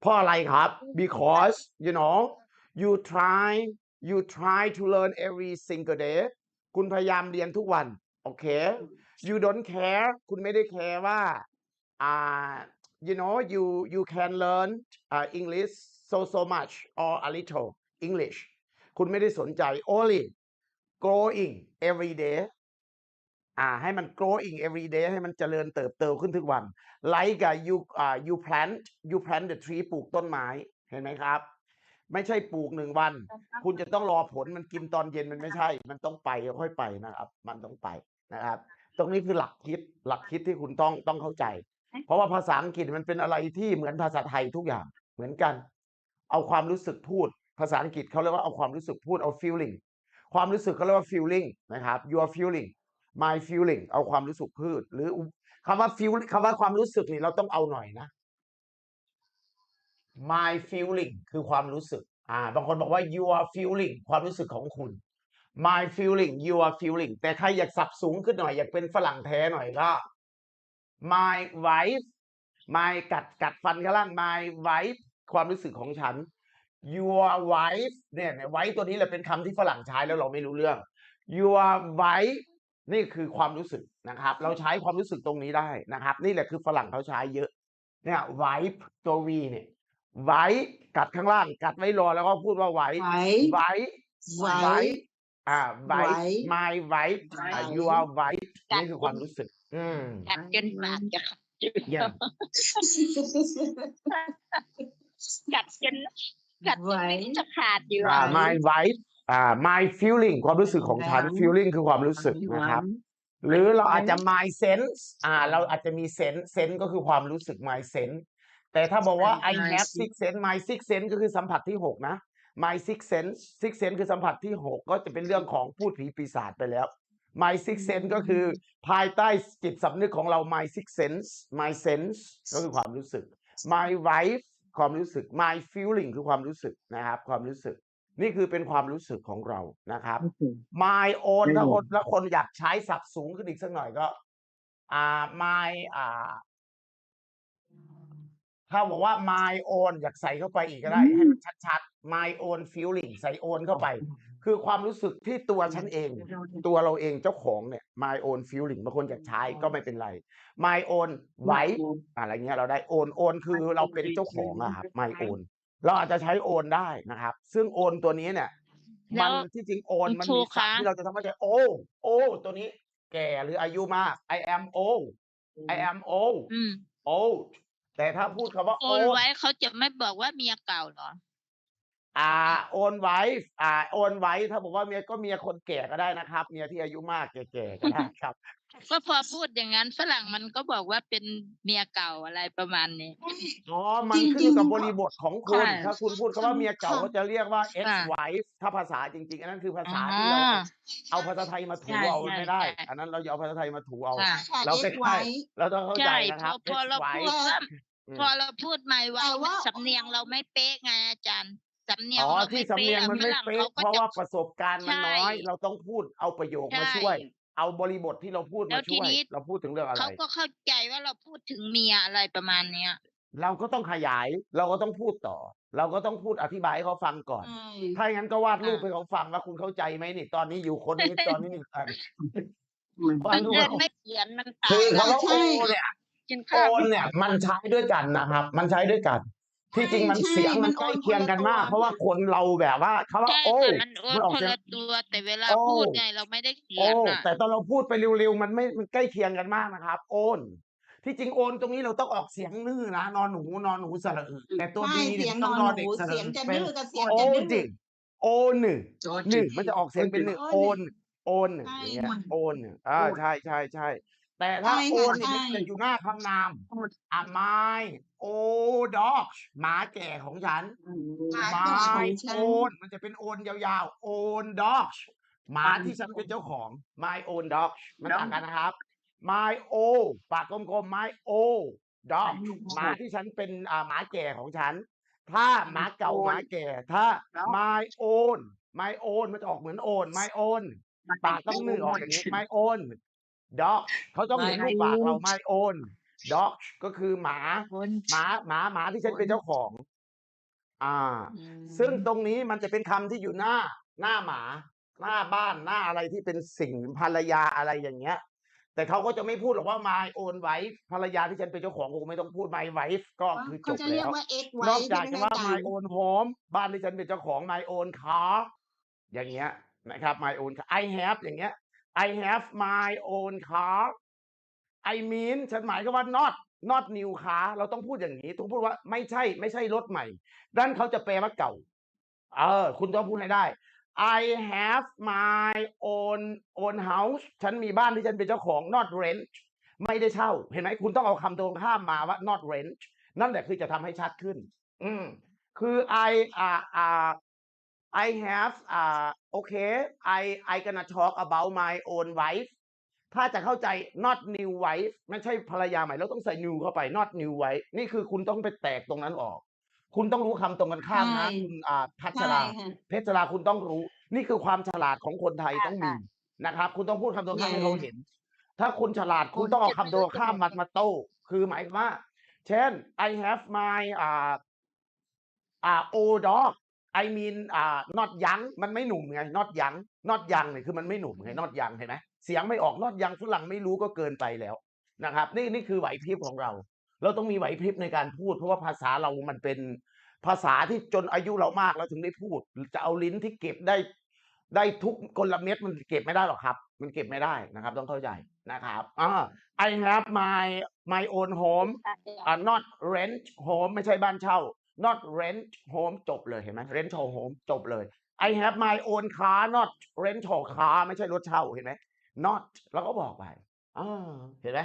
เพราะอะไรครับ because you know you try you try to learn every single day คุณพยายามเรียนทุกวัน โอเค you don't care คุณไม่ได้แคร์ว่าอ่า you know you you can learn uh, English so so much or a little English คุณไม่ได้สนใจ only growing every day อ่าให้มัน growing every day ให้มันเจริญเติบโตขึ้นทุกวัน like uh, you อ่า you plant you plant the tree ปลูกต้นไม้เห็นไหมครับ ไม่ใช่ปลูกหนึ่งวัน คุณจะต้องรอผลมันกินตอนเย็นมันไม่ใช่ มันต้องไปค่อยไปนะครับ มันต้องไปนะครับ ตรงนี้คือหลักคิดหลักคิดที่คุณต้องต้องเข้าใจ เพราะว่าภาษาอังกฤษมันเป็นอะไรที่เหมือนภาษาไทยทุกอย่างเหมือนกัน เอาความรู้สึกพูด ภาษาอังกฤษเขาเรียกว่าเอาความรู้สึกพูดเอา feeling ความรู้สึกเขาเรียกว่า feeling นะครับ your feeling my feeling เอาความรู้สึกพูดหรือคำว่า feel คำว่าความรู้สึกนี่เราต้องเอาหน่อยนะ my feeling คือความรู้สึก อ่า บางคนบอกว่า your feeling ความรู้สึกของคุณ my feeling your feeling แต่ใครอยากสับสูงขึ้นหน่อย อยากเป็นฝรั่งแท้หน่อยก็ my wife my กัดกัดฟันข้างล่าง my wife ความรู้สึกของฉัน your wife เนี่ยไว้ตัวนี้แหละเป็นคำที่ฝรั่งใช้แล้วเราไม่รู้เรื่อง your wife นี่คือความรู้สึกนะครับ เราใช้ความรู้สึกตรงนี้ได้นะครับ นี่แหละคือฝรั่งเขาใช้เยอะ เนี่ย wife ตัว v เนี่ยไว้กัดข้างล่าง กัดไว้รอแล้วก็พูดว่าไว้ไว้ไว้ไว้ไว้อ่าไว้ไว้ my ไว้ไว้อ่า you are ไว้นี่คือความรู้สึก อืมกัดจนปากจะขาดเยี่ยมกัดจนกัดจนไว้ลิ้นจะขาดอยู่อ่าอะ my ไว้ อ่า my feeling ความรู้สึกของฉันแล้ว feeling คือความรู้สึกนะครับ หรือเราอาจจะ my sense อ่า เราอาจจะมี sense sense ก็คือความรู้สึก my sense แต่ถ้าบอกว่า I My have sense six sense my six sense ก็คือสัมผัสที่หกนะ my six sense six sense คือสัมผัสที่หกก็จะเป็นเรื่องของพูดผีปีศาจไปแล้ว my six sense ก็คือภายใต้จิตสำนึกของเรา my six sense my sense ก็คือความรู้สึก my wife ความรู้สึก my feeling คือความรู้สึกนะครับ ความรู้สึก นี่คือเป็นความรู้สึกของเรานะครับ my own ถ้าคนแล้วคนอยากใช้ศัพท์สูงขึ้นอีกสักหน่อยก็ อ่า my อ่า ถ้าบอกว่า my own อยากใส่เข้าไปอีกก็ได้ ให้มันชัดๆ my own feeling ใส่ own เข้าไป คือความรู้สึกที่ตัวฉันเอง ตัวเราเองเจ้าของเนี่ย my own feeling บางคนอยากใช้ก็ไม่เป็นไร my own ไว้อะไรเงี้ยเราได้ own own คือเราเป็นเจ้าของอะครับ my own เราอาจจะใช้ own ได้นะครับ ซึ่ง own ตัวนี้เนี่ยแล้มันวที่จริง own คุณมันครูมีศัพท์คะที่เราจะทำให้ใจโอ้โอ้ตัวนี้ แก่หรืออายุมาก I am old I am old อืม old แต่ถ้าพูดคำว่า โอน old ไว้เขาจะไม่บอกว่าเมียเก่าเหรอ อ่าโอนไว้อ่าโอนไว้ถ้าบอกว่าเมียก็เมียคนแก่ก็ได้นะครับ เมียที่อายุมากแก่ๆก็ได้ครับ ก็พอพูดอย่างนั้นฝรั่งมันก็บอกว่าเป็นเมียเก่าอะไรประมาณนี้ อ๋อ มันจริงๆขึ้นอยู่กับบริบทของคุณ ค่ะถ้าคุณพูดคำว่าเมียเก่าค่ะก็จะเรียกว่า ex ค่ะ wife ถ้าภาษาจริงๆ อันนั้นคือภาอ๋ษาอที่เราเอาภาษาไทยมาถูใช่เอาใช่ไม่ได้ ใช่ อันนั้นเราอย่าเอาภาษาไทยมาถูเอา ค่ะเราเอ็ใกกไว้ล้ๆเราต้องเข้าใจใช่นะพครัอบพอ ex เราพู wife ดว่าอืมพอเราพูดไม่ไว้แต่ว่า สำเนียงเราไม่เป๊ะไงอาจารย์สำเนียงอ๋อเราที่ไม่สำเนียงอะมันฝไม่รั่งเป๊ะเขาก็เพราะจะว่าประสบการณ์มันใช่น้อยเราต้องพูดเอาประโยคมาใช่ช่วย เอาบริบทที่เราพูดแล้มาวทีช่วย นี้ เราพูดถึงเรื่องอะไร เขาก็เข้าใจว่าเราพูดถึงเมียอะไรประมาณเนี้ยเราก็ต้องขยาย เราก็ต้องพูดต่อ เราก็ต้องพูดอธิบายให้เขาฟังก่อนใช่ถ้าอย่างนั้นก็วาดรูปอ่าให้เขาฟังว่าคุณเข้าใจไหมนี่ ตอนนี้อยู่คนนี้ตอนนี้นี่อะวาบัดงรูปเอิให้ญเขาไม่เขียนมันต่างคือกันคำว่าใช่โอเนี่ยกินโอข้าวนเนี่ย มันใช้ด้วยกันนะครับ มันใช้ด้วยกัน ที่จริงมันใช่เสียงมันมันใกล้โอนเคียงกันมากคนละตัวเพราะว่าคนเราแบบว่าคำว่า ใช่โอ้ค่ะมันโอนมันออกคนเสียง ละตัวแต่เวลาโอ้ พูดไงเราไม่ได้เขียโอ้นอะ แต่ตอนเราพูดไปเร็วๆมันไม่มันใกล้เคียงกันมากนะครับ โอน ที่จริงโอนตรงนี้เราต้องออกเสียงนื่อนะนอนหนูนอนหนูสระอึแต่ตัวใช่ดีเสีเนี่ยยงมันนต้อองนนอนหเด็กนูสระเสียงอึจะเป็ดื้นอกับเสียงโอจะดื้จริองโอหนึ่งหนึ่งมันจะออกเสียงเป็นหนึ่งโอนโอนใช่อย่างเงี้ยมันโอนอ่าใช่ใช่ใช่ แต่ถ้าใช่โอค่ะนเนี่ยมันใช่จะอยู่หน้าคำนามอะ my o dog หมาแก่ของฉันหมาแก่ของ my ฉัน own มันจะเป็นโอนยาวๆ own dog หมาที่ฉันเป็นเจ้าของ my own dog มันต่างกันนะครับ my o ปากกลมๆ my o dog หมาที่ฉันเป็นอ่าหมาแก่ของฉัน ถ้าหมาเก่าหมาแก่ ถ้า my own my own มันจะออกเหมือน own my own ปากต้องนึ่งออกอย่างนี้ my own dog เขาต้องเห็นรูปปากเรา my own dog ก็คือหมาคนหมาหมาหมาที่ฉันเป็นเจ้าของ อ่าอืมซึ่งตรงนี้มันจะเป็นคำที่อยู่หน้า หน้าหมา หน้าบ้านหน้าอะไรที่เป็นสิ่งภรรยาอะไรอย่างเงี้ย แต่เขาก็จะไม่พูดหรอกว่า my own wife ภรรยาที่ฉันเป็นเจ้าของกูไม่ต้องพูด my wife ก็คือจเขาบจะเรียแล้กวว่า X นไว้อกใช่จากไหมจะคะว่าอาจาร my ย์ own home บ้านที่ฉันเป็นเจ้าของ my own car อย่างเงี้ยนะครับ my own car I have อย่างเงี้ย I have my own car I mean ฉันหมายก็ว่า not not new car เราต้องพูดอย่างนี้ต้องพูดว่าไม่ใช่ไม่ใช่รถใหม่ด้านเขาจะแปลว่าเก่า เออ คุณต้องพูดให้ได้ I have my own own house ฉันมีบ้านที่ฉันเป็นเจ้าของ not rent ไม่ได้เช่า เห็นไหมคุณต้องเอาคำตรงข้ามมาว่า not rent นั่นแหละคือจะทำให้ชัดขึ้น อืมคือ I อ่าอ่า I have อ่าโอเค I I gonna talk about my own wife ถ้าจะเข้าใจ not new wife ไม่ใช่ภรรยาใหม่เราต้องใส่ new เข้าไป not new wife นี่คือคุณต้องไปแตกตรงนั้นออก คุณต้องรู้คำตรงกันข้ามนะ ใช่ คุณอ่าพัชใช่รา ค่ะ เพชรราคุณต้องรู้ นี่คือความฉลาดของคนไทยต้องมีนะครับ คุณต้องพูดคำตรงข้ามให้เขาเห็น ถ้าคุณฉลาดคุณต้องเอาคำตรงข้ามมามาโต้คือหมายความว่า เช่น I have my อ่าอ่า old dog I mean อ่า not young มันไม่หนุ่มไง not young not young เนี่ยคือมันไม่หนุ่มไง not young เห็นไหมเสียงไม่ออก not young ฝรั่งไม่รู้ก็เกินไปแล้วนะครับ นี่นี่คือไหวพริบของเรา เราต้องมีไหวพริบในการพูด เพราะว่าภาษาเรามันเป็นภาษาที่จนอายุเรามากเราถึงได้พูด จะเอาลิ้นที่เก็บได้ ได้ทุกกลเม็ดมันเก็บไม่ได้หรอกครับ มันเก็บไม่ได้นะครับ ต้องเข้าใจนะครับอ่า I have my my own home อ่า not rent home ไม่ใช่บ้านเช่า not rent home จบเลยเห็นไหม rental home จบเลย I have my own car not rental car ไม่ใช่รถเช่าเห็นไหม not แล้วก็บอกไปอ่าเห็นไหม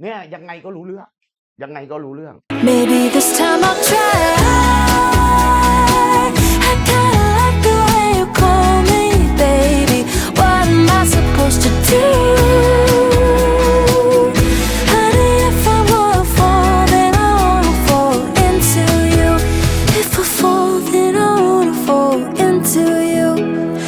เนี่ยยังไงก็รู้เรื่อง ยังไงก็รู้เรื่อง Maybe this time I'll try I can